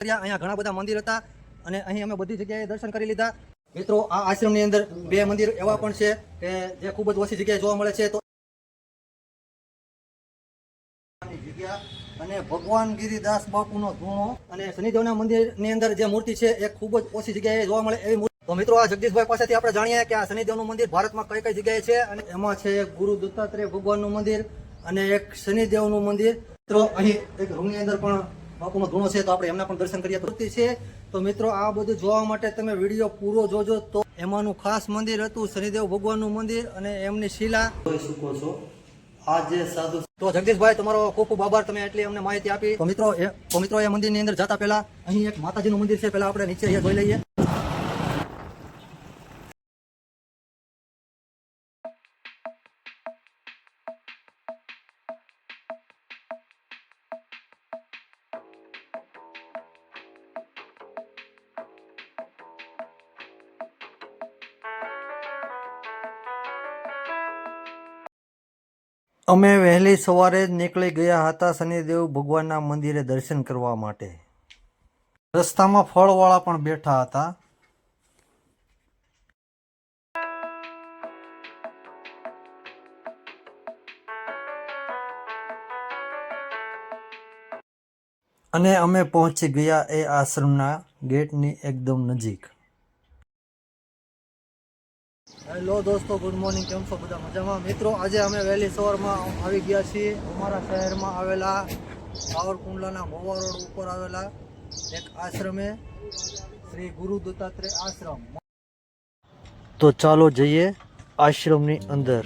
અહીંયા ઘણા બધા મંદિર હતા અને અહીં અમે બધી જગ્યાએ દર્શન કરી લીધા. મિત્રો, આ આશ્રમની અંદર બે મંદિર એવા પણ છે કે જે ખૂબ જ ઓછી જગ્યાએ જોવા મળે છે. તો અને ભગવાન ગિરિદાસ બાપુનો ધૂણો અને શનિદેવના મંદિરની અંદર જે મૂર્તિ છે એ ખૂબ જ ઓછી જગ્યાએ જોવા મળે એવી તો મિત્રો, આ જગદીશભાઈ પાસેથી આપણે જાણીએ કે આ શનિદેવનું મંદિર ભારતમાં કઈ કઈ જગ્યાએ છે અને એમાં છે ગુરુ દત્તાત્રેય ભગવાનનું મંદિર અને એક શનિદેવનું મંદિર. મિત્રો, અહીં એક રૂમની અંદર પણ બાપુનો ધૂણો છે તો આપણે એમના પણ દર્શન કરીએ. મૂર્તિ છે. તો મિત્રો આ બધું જોવા માટે તમે વીડિયો પૂરો જોજો તો એમાંનું ખાસ મંદિર હતું શનિદેવ ભગવાનનું મંદિર અને એમની શિલા. જોઈ શકો છો. આ જે સાધુ તો જગદીશભાઈ તમારો ખૂબ ખૂબ આભાર. તમે એટલી અમને માહિતી આપી. તો મિત્રો એ તો મિત્રો એ મંદિરની અંદર જતા પહેલા અહીં એક માતાજીનું મંદિર છે. પહેલા આપણે નીચે અહીંયા જોઈ લઈએ. અમે વહેલી સવારે જ નીકળી ગયા હતા શનિદેવ ભગવાનના મંદિરે દર્શન કરવા માટે. રસ્તામાં ફળવાળા પણ બેઠા હતા. અને અમે પહોંચી ગયા એ આશ્રમના ગેટની એકદમ નજીક. હેલો દોસ્તો ગુડ મોર્નિંગ કેમ છો? બધા મજામાં? મિત્રો, આજે અમે વહેલી સવારમાં આવી ગયા છીએ અમારા શહેરમાં આવેલા સાવરકુંડલાના મોવા રોડ ઉપર આવેલા એક આશ્રમે, શ્રી ગુરુ દત્તાત્રેય આશ્રમ. તો ચાલો જઈએ આશ્રમની અંદર.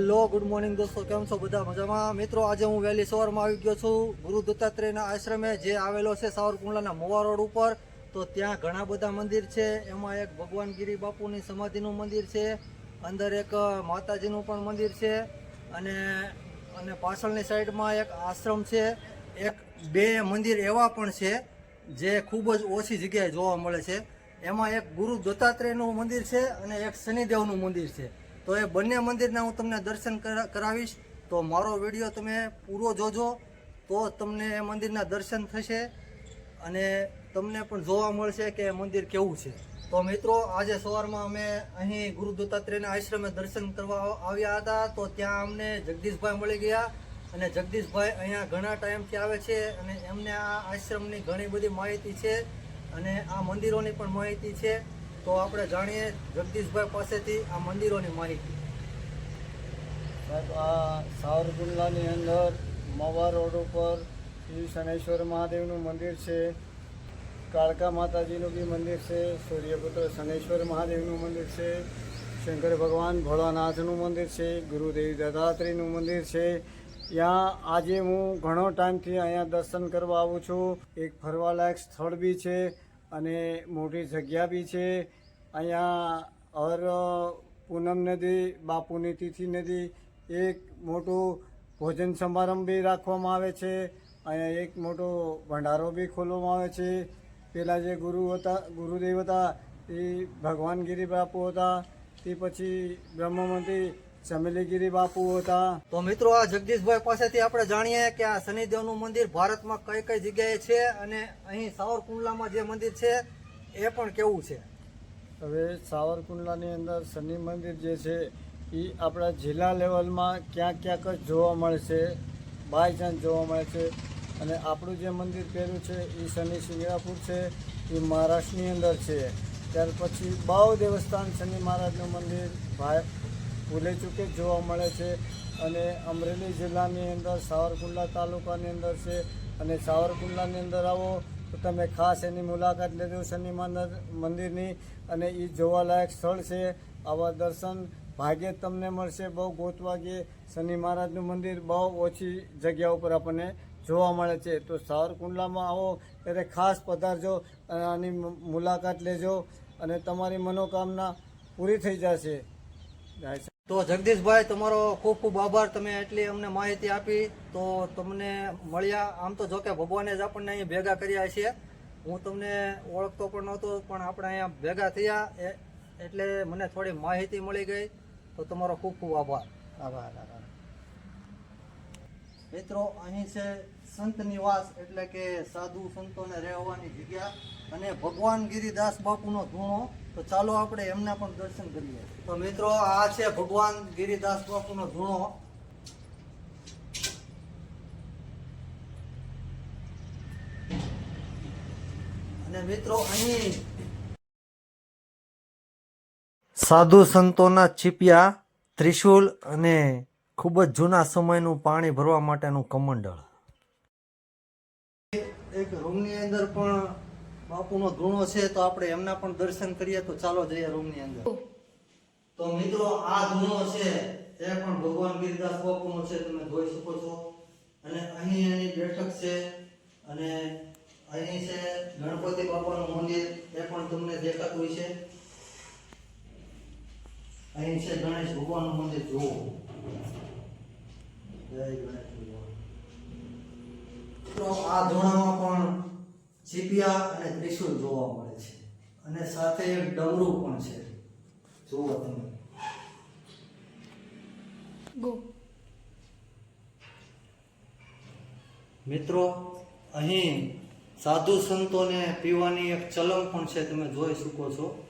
હેલો, ગુડ મોર્નિંગ દોસ્તો, કેમ છો બધા? મજામાં? મિત્રો, આજે હું વહેલી સવારમાં આવી ગયો છું ગુરુ દત્તાત્રેયના આશ્રમે, જે આવેલો છે સાવરકુંડલાના મોવા રોડ ઉપર. તો ત્યાં ઘણા બધા મંદિર છે. એમાં એક ભગવાન ગિરી બાપુની સમાધિનું મંદિર છે. અંદર એક માતાજીનું પણ મંદિર છે. અને અને પાછળની સાઈડમાં એક આશ્રમ છે. એક, બે મંદિર એવા પણ છે, જે ખૂબ જ ઓછી જગ્યાએ જોવા મળે છે. એમાં એક ગુરુ દત્તાત્રેયનું મંદિર છે અને એક શનિદેવનું મંદિર છે. તો એ બંને મંદિરના હું તમને દર્શન કરા- કરાવીશ. તો મારો વીડિયો તમે પૂરો જોજો. તો તમને એ મંદિરના દર્શન થશે અને તમને પણ જોવા મળશે કે મંદિર કેવું છે. તો મિત્રો, આજે સવારમાં અમે અહીં ગુરુ દત્તાત્રેયના આશ્રમે દર્શન કરવા આવ્યા હતા. તો ત્યાં અમને જગદીશભાઈ મળી ગયા અને જગદીશભાઈ અહીંયા ઘણા ટાઈમથી આવે છે અને એમને આ આશ્રમની ઘણી બધી માહિતી છે અને આ મંદિરોની પણ માહિતી છે. તો આપણે જાણીએ જગદીશભાઈ પાસેથી આ મંદિરોની માહિતી. સાહેબ, આ સાવરકુંડલાની અંદર મવા રોડ ઉપર શ્રી શનેશ્વર મહાદેવનું મંદિર છે, કાળકા માતાજીનું બી મંદિર છે, સૂર્યપુત્ર શનેશ્વર મહાદેવનું મંદિર છે, શંકર ભગવાન ભોળાનાથનું મંદિર છે, ગુરુદેવ દત્તાત્રેયનું મંદિર છે. ત્યાં આજે હું ઘણો ટાઈમથી અહીંયા દર્શન કરવા આવું છું. એક ફરવાલાયક સ્થળ બી છે. અને મોટી જગ્યા બી છે. અહીંયા હર પૂનમ નદી, બાપુની તિથિ નદી, એક મોટું ભોજન સમારંભ બી રાખવામાં આવે છે અહીંયા એક મોટો ભંડારો બી ખોલવામાં આવે છે. પેલા જે ગુરુ હતા, ગુરુદેવ હતા, એ ભગવાન ગિરી બાપુ હતા, તે પછી બ્રહ્મમંત્રી ચમેલીગીરી બાપુ હતા. તો મિત્રો આ જગદીશભાઈ પાસેથી આપણે જાણીએ કે આ શનિદેવનું મંદિર ભારતમાં કઈ કઈ જગ્યાએ છે અને અહીં સાવરકુંડલામાં જે મંદિર છે એ પણ કેવું છે? હવે સાવરકુંડલાની અંદર શનિ મંદિર જે છે એ આપણા જિલ્લા લેવલમાં ક્યાંક ક્યાંક જ જોવા મળે છે બાય ચાન્સ જોવા મળે છે. અને આપણું જે મંદિર પહેલું છે એ શનિ સિંગરાપુર છે એ મહારાષ્ટ્રની અંદર છે. ત્યાર પછી બાવ દેવસ્થાન શનિ મહારાજનું મંદિર ભાઈ ભૂલે ચૂકે જ જોવા મળે છે. અને અમરેલી જિલ્લાની અંદર, સાવરકુંડલા તાલુકાની અંદર છે. અને સાવરકુંડલાની અંદર આવો તો તમે ખાસ એની મુલાકાત લેજો શનિ મંદિર, મંદિરની. અને એ જોવાલાયક સ્થળ છે. આવા દર્શન ભાગ્યે જ તમને મળશે. બહુ ગોતવાગ્યે શનિ મહારાજનું મંદિર બહુ ઓછી જગ્યા ઉપર આપણને જોવા મળે છે. તો સાવરકુંડલામાં આવો ત્યારે ખાસ પધારજો અને આની મુલાકાત લેજો. અને તમારી મનોકામના પૂરી થઈ જશે. તો જગદીશભાઈ, તમારો ખૂબ ખૂબ આભાર. તમે એટલી અમને માહિતી આપી. તો તમને મળ્યા. આમ તો જો કે ભગવાને જ આપણને અહીંયા ભેગા કર્યા છે. હું તમને ઓળખતો પણ નહોતો, પણ આપણે અહીંયા ભેગા થયા. એટલે મને થોડી માહિતી મળી ગઈ. તો તમારો ખૂબ ખૂબ આભાર. આભાર આભાર. મિત્રો, અહીં છે સંત નિવાસ એટલે કે સાધુ સંતોને રહેવાની જગ્યા અને ભગવાન ગિરિદાસ બાપુનો ધૂણો, તો ચાલો આપણે એમના પણ દર્શન કરીએ. તો મિત્રો, આ છે ભગવાન ગિરિદાસ બાપુનો ધૂણો. અને મિત્રો, અહીં સાધુ સંતોના છીપિયા, ત્રિશુલ અને ખૂબ જ જૂના સમયનું પાણી ભરવા માટેનું કમંડળ. એક રૂમની અંદર પણ બાપુનો ધૂણો છે તો આપણે એમના પણ દર્શન કરીએ તો ચાલો જઈએ રૂમની અંદર. તો મિત્રો, આ ધૂણો છે એ પણ ભગવાન ગિરદાસ બાપુનો છે, તમે જોઈ શકો છો. અને અહીં એની બેઠક છે અને અહીં છે ગણપતિ બાપાનું મંદિર, એ પણ તમને દેખાતું છે અહીં છે ગણેશ ભગવાનનું મંદિર, જુઓ. જય ગણેશ ભગવાન. તો આ ધોણામાં પણ ચીપિયા અને ત્રિશુલ જોવા મળે છે. અને સાથે એક ડમરું પણ છે. જુઓ તમે. મિત્રો અહીં સાધુ સંતોને પીવાની એક ચલમ પણ છે તમે જોઈ શકો છો.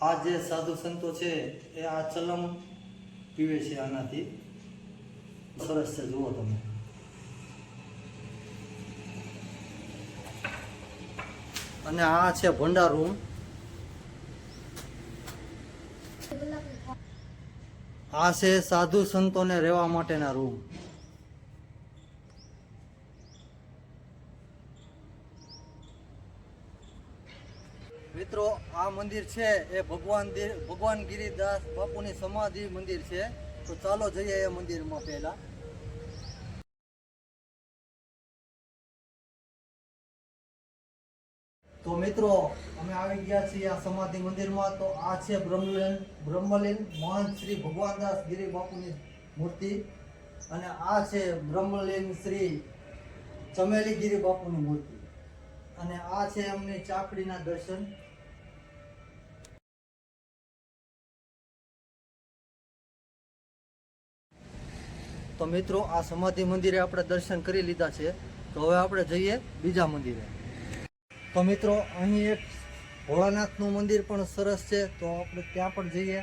આ જે સાધુ સંતો છે એ આ ચલમ પીવે છે આનાથી. સરસ છે જુઓ તમે. અને આ છે ભંડાર રૂમ આ છે સાધુ સંતોને રહેવા માટેના રૂમ મિત્રો, આ મંદિર છે, એ ભગવાન ભગવાન ગિરિદાસ બાપુની સમાધિ મંદિર છે. તો ચાલો જઈએ એ મંદિરમાં પહેલા. ગયા છીએ આ સમાધિ મંદિરમાં. તો આ છે બ્રહ્મલીન બ્રહ્મલીન મહંત શ્રી ભગવાનદાસ ગિરી બાપુની મૂર્તિ. અને આ છે બ્રહ્મલીન શ્રી ચમેલી ગિરી બાપુની મૂર્તિ. અને આ છે એમની ચાકડીના દર્શન. તો મિત્રો, આ સમાધિ મંદિરે આપણે દર્શન કરી લીધા છે. તો હવે આપણે જઈએ બીજા મંદિરે. તો મિત્રો, અહીં એક ભોળાનાથનું મંદિર પણ સરસ છે તો આપણે ત્યાં પણ જઈએ.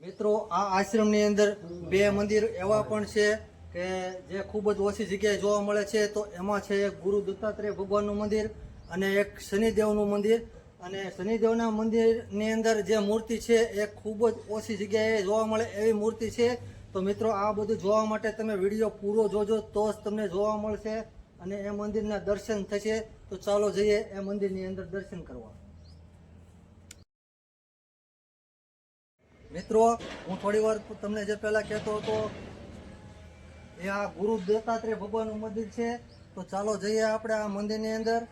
મિત્રો, આ આશ્રમની અંદર બે મંદિર એવા પણ છે કે જે ખૂબ જ ઓછી જગ્યાએ જોવા મળે છે. તો એમાં છે એક ગુરુ દત્તાત્રેય ભગવાનનું મંદિર અને એક શનિદેવનું મંદિર. અને શનિદેવના મંદિરની અંદર જે મૂર્તિ છે એ ખૂબ જ ઓછી જગ્યાએ જોવા મળે એવી મૂર્તિ છે. તો મિત્રો, આ બધું જોવા માટે તમે વીડિયો પૂરો જોજો, તો જ તમને જોવા મળશે અને એ મંદિરના દર્શન થશે. તો ચાલો જઈએ એ મંદિરની અંદર દર્શન કરવા. મિત્રો, હું થોડી વાર તમને જે પહેલા કહેતો હતો, એ આ ગુરુ દત્તાત્રેય ભગવાનનું મંદિર છે. તો ચાલો જઈએ આપણે આ મંદિરની અંદર.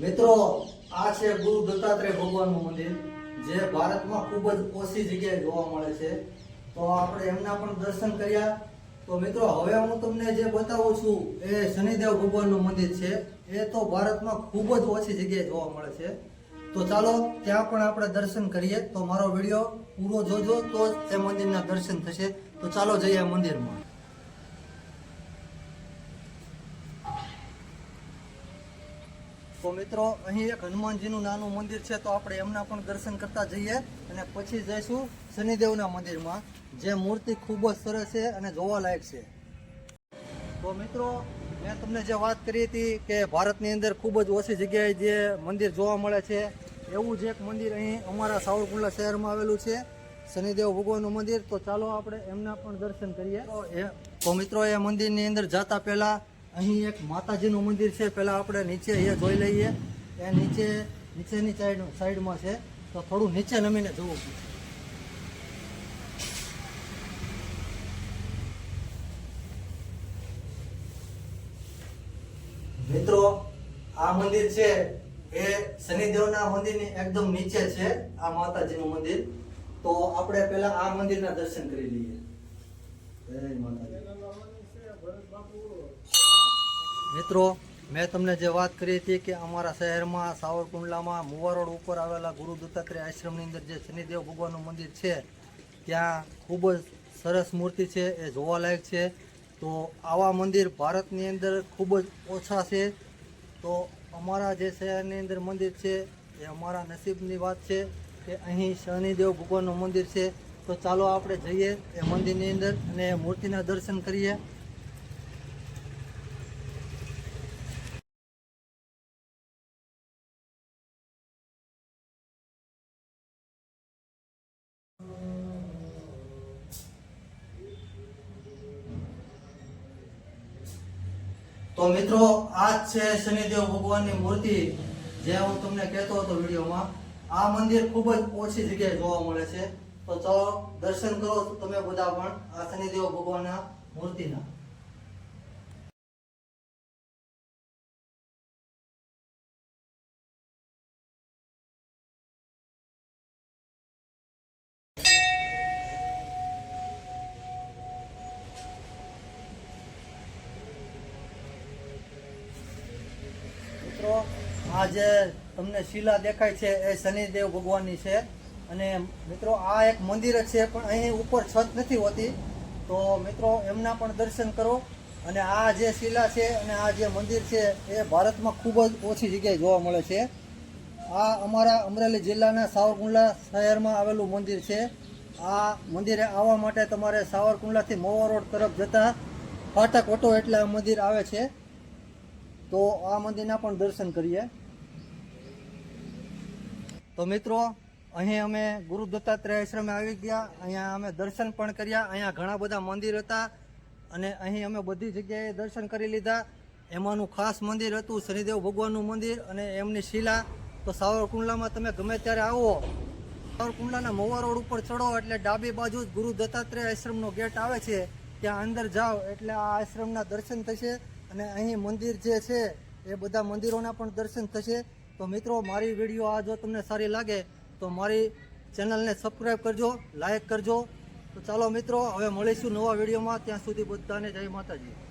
મિત્રો, આ છે ગુરુ દત્તાત્રેય ભગવાનનું મંદિર, જે ભારતમાં ખૂબ જ ઓછી જગ્યાએ જોવા મળે છે. તો આપણે એમના પણ દર્શન કર્યા. તો મિત્રો, હવે હું તમને જે બતાવું છું, એ શનિદેવ ભગવાનનું મંદિર છે. એ તો ભારતમાં ખૂબ જ ઓછી જગ્યાએ જોવા મળે છે. તો ચાલો, ત્યાં પણ આપણે દર્શન કરીએ. તો મારો વીડિયો પૂરો જોજો, તો જ એ મંદિરના દર્શન થશે. તો ચાલો જઈએ મંદિરમાં. તો મિત્રો, અહીં એક હનુમાનજીનું નાનું મંદિર છે, તો આપણે એમના પણ દર્શન કરતા જઈએ અને પછી જઈશું શનિદેવના મંદિરમાં, જે મૂર્તિ ખૂબ જ સરસ છે અને જોવાલાયક છે. તો મિત્રો, મેં તમને જે વાત કરી હતી કે ભારતની અંદર ખૂબ જ ઓછી જગ્યાએ જે મંદિર જોવા મળે છે, એવું જ એક મંદિર અહીં અમારા સાવરકુંડલા શહેરમાં આવેલું છે, શનિદેવ ભગવાનનું મંદિર. તો ચાલો આપણે એમના પણ દર્શન કરીએ. તો મિત્રો, એ મંદિરની અંદર જતા પહેલા અહીં એક માતાજીનું મંદિર છે. પહેલાં આપણે નીચે એ જોઈ લઈએ. એ નીચે, નીચેની સાઈડ સાઈડમાં છે. તો થોડું નીચે નમીને જોવું પડશે મિત્રો, આ મંદિર છે એ શનિદેવના મંદિરની એકદમ નીચે છે, આ માતાજીનું મંદિર. તો આપણે પહેલા આ મંદિરના દર્શન કરી લઈએ. જય માતાજી. મિત્રો, મેં તમને જે વાત કરી હતી કે અમારા શહેરમાં, સાવરકુંડલામાં મુવા રોડ ઉપર આવેલા ગુરુ દત્તાત્રેય આશ્રમની અંદર જે શનિદેવ ભગવાનનું મંદિર છે, ત્યાં ખૂબ જ સરસ મૂર્તિ છે, એ જોવાલાયક છે. તો આવા મંદિર ભારતની અંદર ખૂબ જ ઓછા છે. તો અમારા જે શહેરની અંદર મંદિર છે, એ અમારા નસીબની વાત છે કે અહીં શનિદેવ ભગવાનનું મંદિર છે. તો ચાલો આપણે જઈએ એ મંદિરની અંદર અને મૂર્તિના દર્શન કરીએ. તો મિત્રો આ છે શનિદેવ ભગવાનની મૂર્તિ. જે હું તમને કહેતો હતો વિડીયોમાં, આ મંદિર ખૂબ જ ઓછી જગ્યાએ જોવા મળે છે. તો ચાલો, દર્શન કરો તમે બધા પણ આ શનિદેવ ભગવાનના મૂર્તિના. આ જે તમને શિલા દેખાય છે, એ શનિદેવ ભગવાનની છે. અને મિત્રો, આ એક મંદિર છે, પણ અહીં ઉપર છત નથી હોતી. તો મિત્રો, એમના પણ દર્શન કરો. અને આ જે શિલા છે અને આ જે મંદિર છે, એ ભારતમાં ખૂબ જ ઓછી જગ્યાએ જોવા મળે છે. આ અમારા અમરેલી જિલ્લાના સાવરકુંડલા શહેરમાં આવેલું મંદિર છે. આ મંદિરે આવવા માટે તમારે સાવરકુંડલાથી મોવા રોડ તરફ જતા ફાટક ઓટો એટલે આ મંદિર આવે છે. તો આ મંદિરના પણ દર્શન કરીએ. તો મિત્રો, અહીં અમે ગુરુ દત્તાત્રેય આશ્રમે આવી ગયા. અહીંયા અમે દર્શન પણ કર્યા. અહીંયા ઘણા બધા મંદિર હતા અને અહીં અમે બધી જગ્યાએ દર્શન કરી લીધા. એમાંનું ખાસ મંદિર હતું શનિદેવ ભગવાનનું મંદિર અને એમની શિલા. તો સાવરકુંડલામાં તમે ગમે ત્યારે આવો, સાવરકુંડલાના મોવા રોડ ઉપર ચડો એટલે ડાબી બાજુ જ ગુરુ દત્તાત્રેય આશ્રમનો ગેટ આવે છે. ત્યાં અંદર જાઓ એટલે આ આશ્રમના દર્શન થશે અને અહીં મંદિર જે છે એ બધા મંદિરોના પણ દર્શન થશે. તો મિત્રો, મારી વીડિયો આ જો તમને સારી લાગે, તો મારી ચેનલને સબસ્ક્રાઈબ કરજો લાઇક કરજો. તો ચાલો મિત્રો, હવે મળીશું નવા વિડીયોમાં ત્યાં સુધી બધાને જય માતાજી.